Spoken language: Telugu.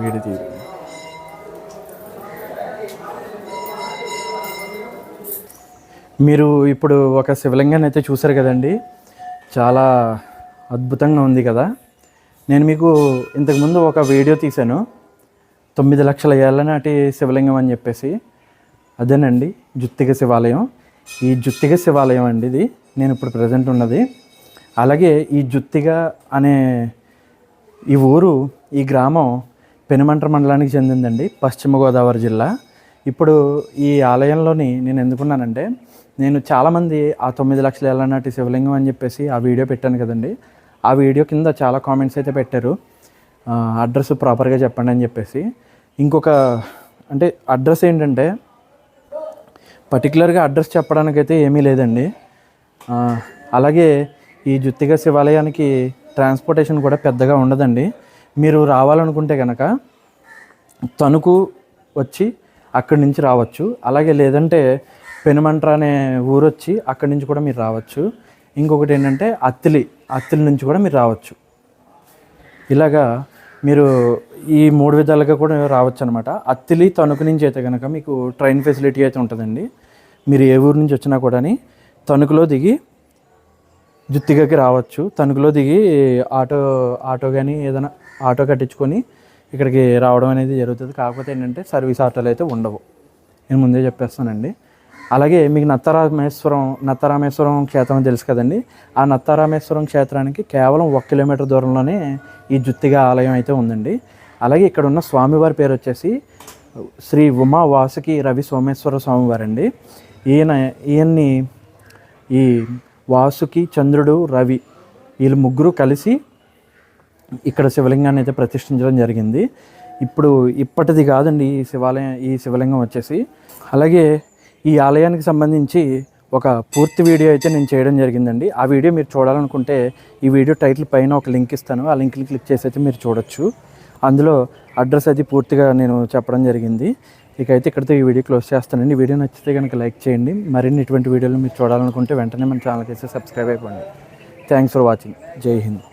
വീട് ചെയ്തു మీరు ఇప్పుడు ఒక శివలింగాన్ని అయితే చూసారు కదండి. చాలా అద్భుతంగా ఉంది కదా. నేను మీకు ఇంతకుముందు ఒక వీడియో తీశాను. తొమ్మిది లక్షల ఏళ్ళ నాటి శివలింగం అని చెప్పేసి. అదేనండి జుత్తిగ శివాలయం. ఈ జుత్తిగ శివాలయం అండి ఇది. నేను ఇప్పుడు ప్రజెంట్ ఉన్నది. అలాగే ఈ జుత్తిగ అనే ఈ ఊరు ఈ గ్రామం పెనుమంట్ర మండలానికి చెందిందండి పశ్చిమ గోదావరి జిల్లా. ఇప్పుడు ఈ ఆలయంలోని నేను ఎందుకున్నానంటే నేను చాలామంది ఆ తొమ్మిది లక్షల ఏళ్ళ నాటి శివలింగం అని చెప్పేసి ఆ వీడియో పెట్టాను కదండి. ఆ వీడియో కింద చాలా కామెంట్స్ అయితే పెట్టారు. అడ్రస్ ప్రాపర్గా చెప్పండి అని చెప్పేసి. ఇంకొక అంటే అడ్రస్ ఏంటంటే పర్టికులర్గా అడ్రస్ చెప్పడానికైతే ఏమీ లేదండి. అలాగే ఈ జుత్తిగ శివాలయానికి ట్రాన్స్పోర్టేషన్ కూడా పెద్దగా ఉండదండి. మీరు రావాలనుకుంటే కనుక తణుకు వచ్చి అక్కడి నుంచి రావచ్చు. అలాగే లేదంటే పెనుమంట్ర అనే ఊరు వచ్చి అక్కడి నుంచి కూడా మీరు రావచ్చు. ఇంకొకటి ఏంటంటే అత్తిలి అత్తిలి నుంచి కూడా మీరు రావచ్చు. ఇలాగా మీరు ఈ మూడు విధాలుగా కూడా రావచ్చు అనమాట అత్తిలి తణుకు నుంచి అయితే కనుక మీకు ట్రైన్ ఫెసిలిటీ అయితే ఉంటుందండి. మీరు ఏ ఊరు నుంచి వచ్చినా కూడా తణుకులో దిగి జుత్తిగకి రావచ్చు. తణుకులో దిగి ఆటో ఆటో కానీ ఏదైనా ఆటో కట్టించుకొని ఇక్కడికి రావడం అనేది జరుగుతుంది. కాకపోతే ఏంటంటే సర్వీస్ ఆటోలు అయితే ఉండవు. నేను ముందే చెప్పేస్తానండి. అలాగే మీకు నత్తరామేశ్వరం నత్తరామేశ్వరం క్షేత్రం తెలుసు కదండి. ఆ నత్తరామేశ్వరం క్షేత్రానికి కేవలం ఒక కిలోమీటర్ దూరంలోనే ఈ జుత్తిగా ఆలయం అయితే ఉందండి. అలాగే ఇక్కడ ఉన్న స్వామివారి పేరు వచ్చేసి శ్రీ ఉమా వాసుకి రవి సోమేశ్వర స్వామివారు అండి ఈయన ఈయన్ని ఈ వాసుకి చంద్రుడు రవి వీళ్ళు ముగ్గురు కలిసి ఇక్కడ శివలింగాన్ని అయితే ప్రతిష్ఠించడం జరిగింది. ఇప్పుడు ఇప్పటిది కాదండి ఈ శివాలయం ఈ శివలింగం వచ్చేసి. అలాగే ఈ ఆలయానికి సంబంధించి ఒక పూర్తి వీడియో అయితే నేను చేయడం జరిగిందండి. ఆ వీడియో మీరు చూడాలనుకుంటే ఈ వీడియో టైటిల్ పైన ఒక లింక్ ఇస్తాను. ఆ లింక్ని క్లిక్ చేసి అయితే మీరు చూడొచ్చు. అందులో అడ్రస్ అది పూర్తిగా నేను చెప్పడం జరిగింది. ఇక అయితే ఇక్కడితో ఈ వీడియో క్లోజ్ చేస్తానండి. వీడియో నచ్చితే కనుక లైక్ చేయండి. మరిన్ని ఇటువంటి వీడియోలు మీరు చూడాలనుకుంటే వెంటనే మన ఛానల్కి అయితే సబ్స్క్రైబ్ అయిపోండి. Thanks for watching. Jai Hind.